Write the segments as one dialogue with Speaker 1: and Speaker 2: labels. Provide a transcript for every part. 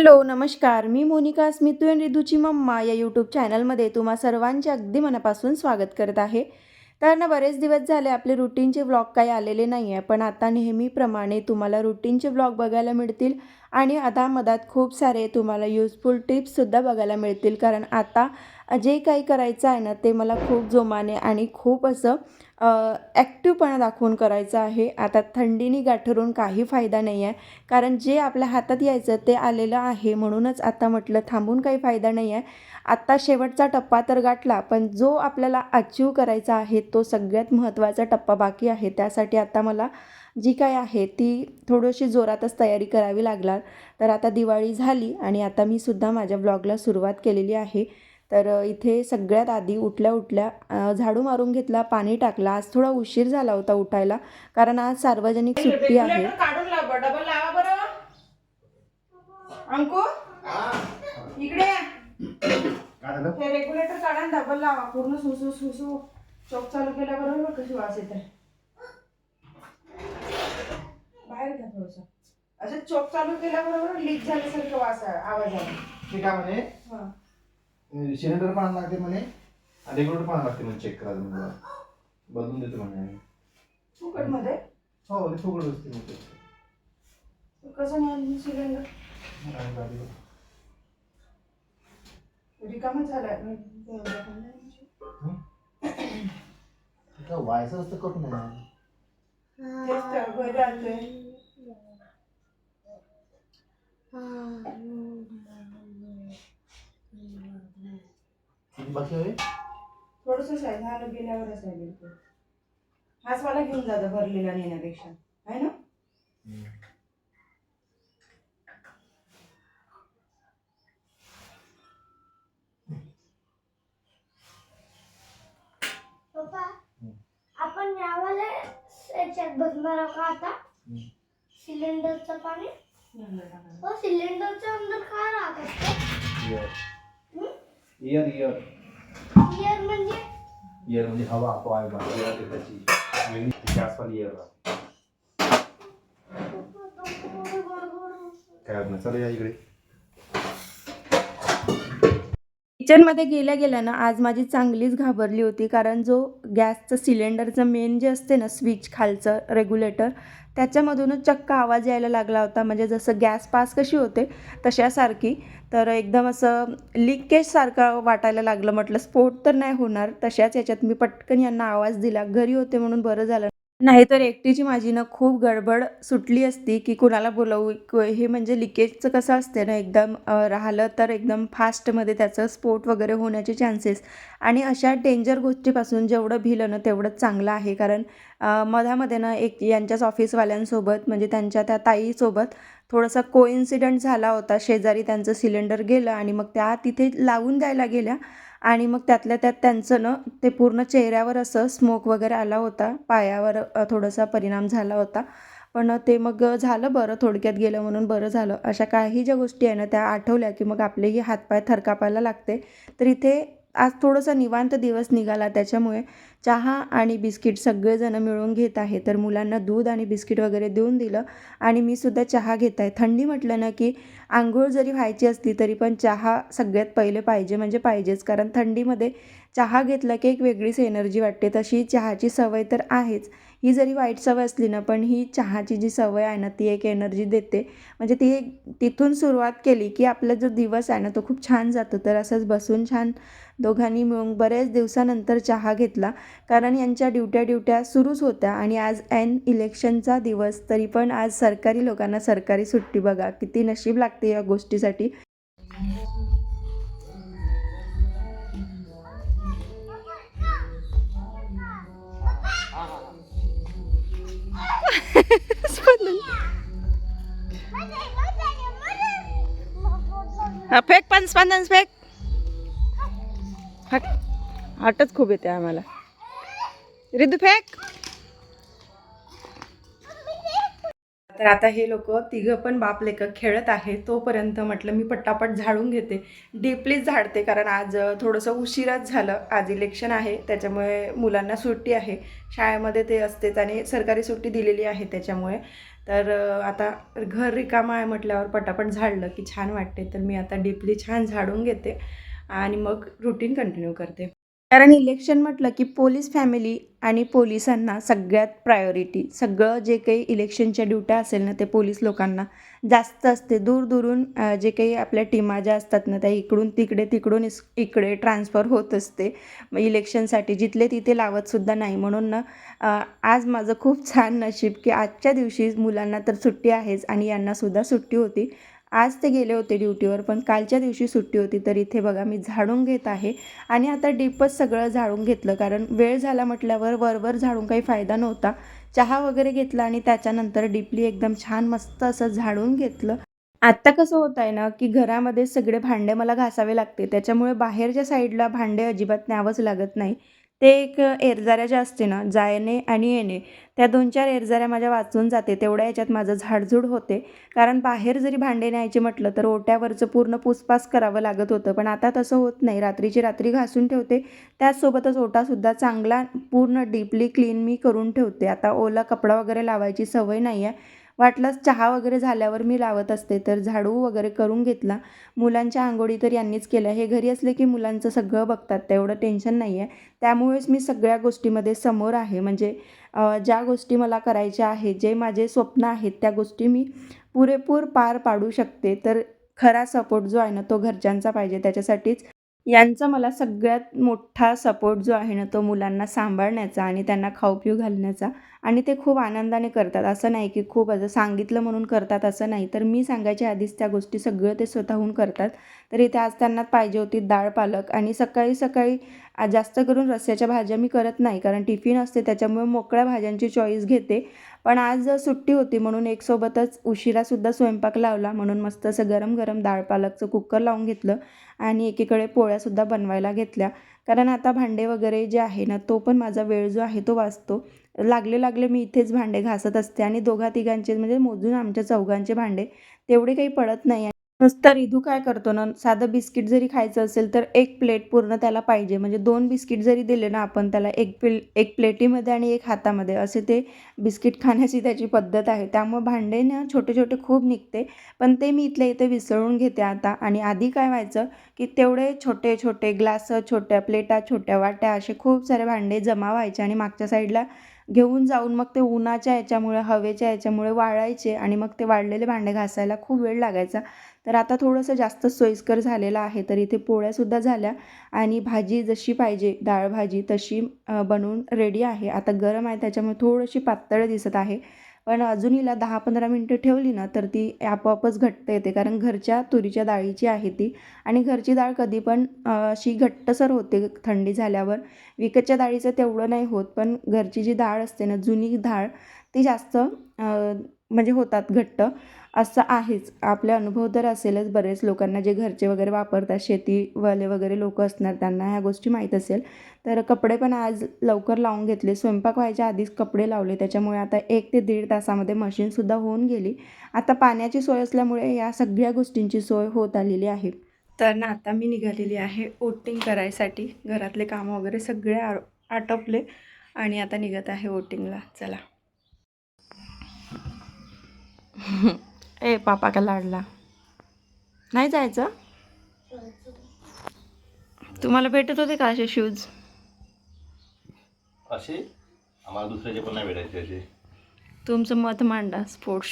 Speaker 1: Hello नमस्कार. मी Monika Smitu and रिधूची मम्मा या यूट्यूब चॅनलमध्ये तुम्हा सर्वांचे अगदी मनापासून स्वागत करत आहे. तर ना बरेच दिवस झाले आपले रुटीनचे व्लॉग काही आलेले नाही आहे पण आता नेहमीप्रमाणे तुम्हाला रुटीनचे व्लॉग बघायला मिळतील आणि आता मधात खूप सारे तुम्हाला युजफुल टिप्ससुद्धा बघायला मिळतील. कारण आता जे काही करायचं आहे ना ते मला खूप जोमाने आणि खूप असं ॲक्टिवपणा दाखवून करायचं आहे. आता थंडीने गाठरून काही फायदा नाही आहे. कारण जे आपल्या हातात यायचं ते आलेलं आहे. म्हणूनच आता म्हटलं थांबून काही फायदा नाही आहे. आत्ता शेवटचा टप्पा तर गाठला पण जो आपल्याला अचीव करायचा आहे तो सगळ्यात महत्त्वाचा टप्पा बाकी आहे. त्यासाठी आता मला जी काय आहे ती थोडीशी जोरातच तयारी करावी लागणार. तर आता दिवाळी झाली आणि आता मी सुद्धा माझ्या ब्लॉगला सुरुवात केलेली आहे. तर इथे सगळ्यात आधी उठल्या उठल्या झाडू मारून घेतला पाणी टाकला. आज थोडा उशीर झाला होता उठायला कारण आज सार्वजनिक सुट्टी आहे.
Speaker 2: रेग्युलेटर काढून लाव डबल लावा बरं. अंकू? इकडे या.
Speaker 3: काय झालं
Speaker 2: हे रेग्युलेटर काढा डबल लावा. पूर्ण सुसू सुसू चोक चालू केल्याबरोबर कशी वास येत आहे बाहेर घ्या थोडस. असं चोक चालू केल्याबरोबर लीक झाल्यासारखं वास आवाज आला.
Speaker 3: ते काय म्हणे
Speaker 2: हा.
Speaker 3: सिलेंडर पण लागते म्हणे. रेग्युलेटर पण लागते म्हणे चेक करा तुम्ही मला. बदलून देतो म्हणे आम्ही.
Speaker 2: फुकटमध्ये?
Speaker 3: हो ते फुकट असते.
Speaker 2: कसं नाही सिलेंडर. रिकामच झालाय
Speaker 3: व्हायचं असतं कट नाही
Speaker 2: तेच तर घरी आणतोय
Speaker 3: किती बाकी हवे
Speaker 2: थोडस आहे झालं गेल्यावरच आहे बिलकुल. हाच मला घेऊन जातं भरलेला नेण्यापेक्षा. आहे ना?
Speaker 4: पप्पा आपण यावाला याच्यात बसणार आहोत का आता? सिलेंडरचं पाणी? हो सिलेंडरच्या अंदर काय राहत असतं?
Speaker 3: इयर इयर
Speaker 4: इयर म्हणजे?
Speaker 3: इयर म्हणजे हवा आहे त्याची. आसपास इयर. काय होत नाही. चला या इकडे.
Speaker 1: किचनमध्ये गेल्या गेल्या ना आज माझी चांगलीच घाबरली होती. कारण जो गॅसचं सिलेंडरचं मेन जे असते ना स्विच खालचं रेग्युलेटर त्याच्यामधूनच चक्क आवाज यायला लागला होता. म्हणजे जसं गॅस पास कशी होते तशासारखी. तर एकदम असं लिकेजसारखं वाटायला लागलं. म्हटलं स्फोट तर नाही होणार. तशाच याच्यात मी पटकन यांना आवाज दिला. घरी होते म्हणून बरं झालं नाहीतर एकटीची माझी ना खूप गडबड सुटली असती की कुणाला बोलवू हे म्हणजे लिकेजचं कसं असते ना एकदम राहिलं तर एकदम फास्टमध्ये त्याचं स्फोट वगैरे होण्याचे चान्सेस आणि अशा डेंजर गोष्टीपासून जेवढं भिलं ना तेवढंच चांगलं आहे. कारण मधामध्ये ना एक यांच्याच ऑफिसवाल्यांसोबत म्हणजे त्यांच्या त्या ताईसोबत थोडासा कोइन्सिडंट झाला होता. शेजारी त्यांचं सिलेंडर गेलं आणि मग त्या तिथे लावून द्यायला गेल्या. आणि मग त्यातल्या त्यात त्यांचं ना ते पूर्ण चेहऱ्यावर असं स्मोक वगैरे आला होता. पायावर थोडासा परिणाम झाला होता. पण ते मग झालं बरं थोडक्यात गेलं म्हणून बरं झालं. अशा काही ज्या गोष्टी आहे ना त्या आठवल्या की मग आपलेही हातपाय थरकापायला लागते. तर इथे आज थोडंसं निवांत दिवस निघाला त्याच्यामुळे चहा आणि बिस्किट सगळेजणं मिळून घेत आहे. तर मुलांना दूध आणि बिस्किट वगैरे देऊन दिलं आणि मी सुद्धा चहा घेत आहे. थंडी म्हटलं ना की आंघोळ जरी व्हायची असली तरी पण चहा सगळ्यात पहिले पाहिजे म्हणजे पाहिजेच. कारण थंडीमध्ये चहा घेतला की एक वेगळीच एनर्जी वाटते. तशी चहाची सवय तर आहेच. ही जरी वाईट सवय असली ना पण ही चहाची जी सवय आहे ना ती एक एनर्जी देते. म्हणजे ती एक तिथून सुरुवात केली की आपला जो दिवस आहे ना तो खूप छान जातो. तर असंच बसून छान दोघांनी मिळून बरेच दिवसानंतर चहा घेतला. कारण यांच्या ड्युट्या ड्युट्या सुरूच होत्या आणि आज ऐन इलेक्शनचा दिवस तरी पण आज सरकारी लोकांना सरकारी सुट्टी बघा. किती नशीब लागते या गोष्टीसाठी. हा फेक पण स्पंदन फेक. हट हटच खूप येते आम्हाला. रिदू फेक. तर आता हे लोक तिघं पण बाप लेखक खेळत आहे. तोपर्यंत म्हटलं मी पट्टापट झाडून घेते. डीपलीच झाडते कारण आज थोडंसं उशिराच झालं. आज इलेक्शन आहे त्याच्यामुळे मुलांना सुट्टी आहे. शाळेमध्ये ते असतेच आणि सरकारी सुट्टी दिलेली आहे त्याच्यामुळे. तर आता घर रिकामा आहे म्हटल्यावर पटापट झाडलं की छान वाटते. तर मी आता डीपली छान झाडून घेते आणि मग रुटीन कंटिन्यू करते. कारण इलेक्शन म्हटलं की पोलीस फॅमिली आणि पोलिसांना सगळ्यात प्रायोरिटी सगळं जे काही इलेक्शनच्या ड्युट्या असेल ना ते पोलीस लोकांना जास्त असते. दूरदूरून जे काही आपल्या टीमा ज्या असतात ना त्या इकडून तिकडे तिकडून इस इकडे ट्रान्सफर होत असते. इलेक्शनसाठी जिथले तिथे लावतसुद्धा नाही. म्हणून ना आज माझं खूप छान नशीब की आजच्या दिवशी मुलांना तर सुट्टी आहेच आणि यांनासुद्धा सुट्टी होती. आज ते गेले होते ड्युटीवर पण कालच्या दिवशी सुट्टी होती तर इथे बघा मी झाडून घेत आहे. आणि आता डीपच सगळं झाडून घेतलं कारण वेळ झाला म्हटल्यावर वरवर झाडून काही फायदा नव्हता. चहा वगैरे घेतला आणि त्याच्यानंतर डीपली एकदम छान मस्त असं झाडून घेतलं. आत्ता कसं होत आहे ना की घरामध्ये सगळे भांडे मला घासावे लागते त्याच्यामुळे बाहेरच्या साईडला भांडे अजिबात न्यावंच लागत नाही. ते एक एरझाऱ्या ज्या असते ना जायने आणि येणे त्या दोन चार एरझाऱ्या माझ्या वाचून जाते. तेवढ्या याच्यात माझं झाडझूड होते. कारण बाहेर जरी भांडे न्यायचे म्हटलं तर ओट्यावरचं पूर्ण पुसपास करावं लागत होतं. पण आता तसं होत नाही. रात्रीची रात्री घासून ठेवते. त्याचसोबतच ओटासुद्धा चांगला पूर्ण डीपली क्लीन मी करून ठेवते. आता ओला कपडा वगैरे लावायची सवय नाही आहे वाटलंच चहा वगैरे झाल्यावर मी लावत असते तर झाडू वगैरे करून घेतला. मुलांच्या आंघोळी तर यांनीच केल्या. हे घरी असले की मुलांचं सगळं बघतात तेवढं टेन्शन नाही आहे त्यामुळेच मी सगळ्या गोष्टीमध्ये समोर आहे. म्हणजे ज्या गोष्टी मला करायच्या आहेत जे माझे स्वप्न आहेत त्या गोष्टी मी पुरेपूर पार पाडू शकते. तर खरा सपोर्ट जो आहे ना तो घरच्यांचा पाहिजे. त्याच्यासाठीच यांचा मला सगळ्यात मोठा सपोर्ट जो आहे ना तो मुलांना सांभाळण्याचा आणि त्यांना खाऊ पिऊ घालण्याचा आणि ते खूप आनंदाने करतात. असं नाही की खूप असं सांगितलं म्हणून करतात असं नाही. तर मी सांगायच्या आधीच त्या गोष्टी सगळं ते स्वतःहून करतात. तर इथे आज त्यांना पाहिजे होती डाळ पालक आणि सकाळी सकाळी जास्त करून रस्स्याच्या भाज्या मी करत नाही. कारण टिफिन असते त्याच्यामुळे मोकळ्या भाज्यांची चॉईस घेते. पण आज सुट्टी होती म्हणून एक सोबतच उशिरासुद्धा स्वयंपाक लावला म्हणून मस्त असं गरम गरम डाळ पालकचं कुकर लावून घेतलं आणि एकीकडे पोळ्यासुद्धा बनवायला घेतल्या. कारण आता भांडे वगैरे जे आहे ना तो पण माझा वेळ जो आहे तो वाचतो. लागले लागले मी इथेच भांडे घासत असते आणि दोघा तिघांचे म्हणजे मोजून आमच्या चौघांचे भांडे तेवढे काही पडत नाही. तर इधू काय करतो ना साधं बिस्किट जरी खायचं असेल तर एक प्लेट पूर्ण त्याला पाहिजे. म्हणजे दोन बिस्किट जरी दिले ना आपण त्याला एक प्ले एक प्लेटीमध्ये आणि एक हातामध्ये. असे ते बिस्किट खाण्याची त्याची पद्धत आहे. त्यामुळे भांडे ना छोटे छोटे खूप निघते. पण ते मी इथल्या इथे विसळून घेते आता. आणि आधी काय व्हायचं की तेवढे छोटे छोटे ग्लास छोट्या प्लेटा छोट्या वाट्या असे खूप सारे भांडे जमा व्हायचे आणि मागच्या साईडला घेऊन जाऊन मग ते उन्हाच्या याच्यामुळे हवेच्या याच्यामुळे वाळायचे आणि मग ते वाळलेले भांडे घासायला खूप वेळ लागायचा. तर आता थोडंसं जास्त सोयीस्कर झालेलं आहे तर इथे पोळ्यासुद्धा झाल्या आणि भाजी जशी पाहिजे डाळ भाजी तशी बनवून रेडी आहे. आता गरम आहे त्याच्यामुळे थोडीशी पातळ दिसत आहे. पण अजून हिला दहा पंधरा मिनटं ठेवली ना तर ती आपोआपच घट्ट येते. कारण घरच्या तुरीच्या डाळीची आहे ती. आणि घरची डाळ कधी पण अशी घट्टसर होते थंडी झाल्यावर. विकतच्या डाळीचं तेवढं नाही होत पण घरची जी डाळ असते ना जुनी डाळ ती जास्त म्हणजे होतात घट्ट. असं आहेच. आपले अनुभव तर असेलच बरेच. लोकांना जे घरचे वगैरे वापरतात शेतीवाले वगैरे लोक असणार त्यांना ह्या गोष्टी माहीत असेल. तर कपडे पण आज लवकर लावून घेतले. स्वयंपाक व्हायच्या आधीच कपडे लावले. त्याच्यामुळे आता एक ते दीड तासामध्ये मशीनसुद्धा होऊन गेली. आता पाण्याची सोय असल्यामुळे या सगळ्या गोष्टींची सोय होत आलेली आहे. तर ना आता मी निघालेली आहे ओटिंग करायसाठी. घरातले कामं वगैरे सगळे आटोपले आणि आता निघत आहे ओटिंगला चला. ए पापा का लाडला. नाही जायचं? तुम्हाला भेटत होते का असे शूज
Speaker 3: असे? आम्हाला दुसऱ्याचे पण नाही भेटायचे असे.
Speaker 1: तुमचं मत मांडा स्पोर्ट्स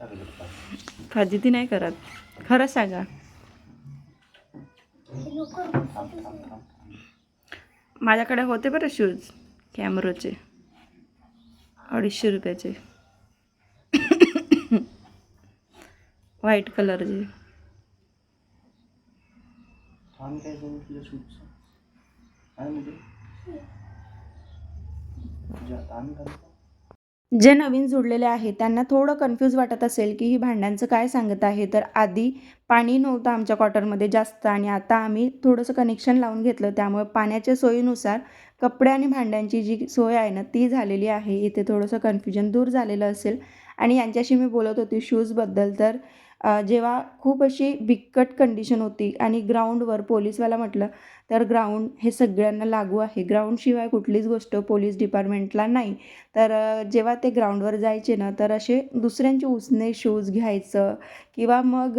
Speaker 3: टाकलं पाय.
Speaker 1: फजिती नाही करत. खरं सांगा. माझ्याकडे होते बरं शूज कॅमरोचे अडीचशे रुपयाचे. व्हाईट कलरचे
Speaker 3: थांब
Speaker 1: जे नवीन जुडलेले आहेत त्यांना थोडं कन्फ्यूज वाटत असेल की ही भांड्यांचं काय सांगत आहे. तर आधी पाणी नव्हतं आमच्या क्वार्टरमध्ये जास्त आणि आता आम्ही थोडंसं कनेक्शन लावून घेतलं. त्यामुळे पाण्याच्या सोयीनुसार कपडे आणि भांड्यांची जी सोय आहे ना ती झालेली आहे. इथे थोडंसं कन्फ्युजन दूर झालेलं असेल. आणि यांच्याशी मी बोलत होती शूजबद्दल तर जेव्हा खूप अशी बिकट कंडिशन होती आणि ग्राउंडवर पोलीसवाला म्हटलं तर ग्राउंड हे सगळ्यांना लागू आहे. ग्राउंडशिवाय कुठलीच गोष्ट पोलीस डिपार्टमेंटला नाही. तर जेव्हा ते ग्राउंडवर जायचे ना तर असे दुसऱ्यांचे उसने शूज घ्यायचं किंवा मग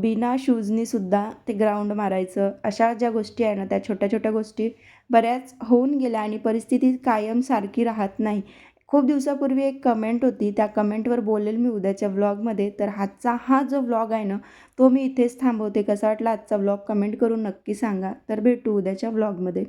Speaker 1: बिना शूजनीसुद्धा ते ग्राउंड मारायचं. अशा ज्या गोष्टी आहे ना त्या छोट्या छोट्या गोष्टी बऱ्याच होऊन गेल्या आणि परिस्थिती कायम सारखी राहत नाही. खूप दिवसापूर्वी एक कमेंट होती. त्या कमेंटवर बोलेल मी उद्याच्या व्लॉगमध्ये तर आजचा हा जो व्लॉग आहे ना तो मी इथेच थांबवते. कसा वाटला आजचा व्लॉग कमेंट करून नक्की सांगा. तर भेटू उद्याच्या व्लॉगमध्ये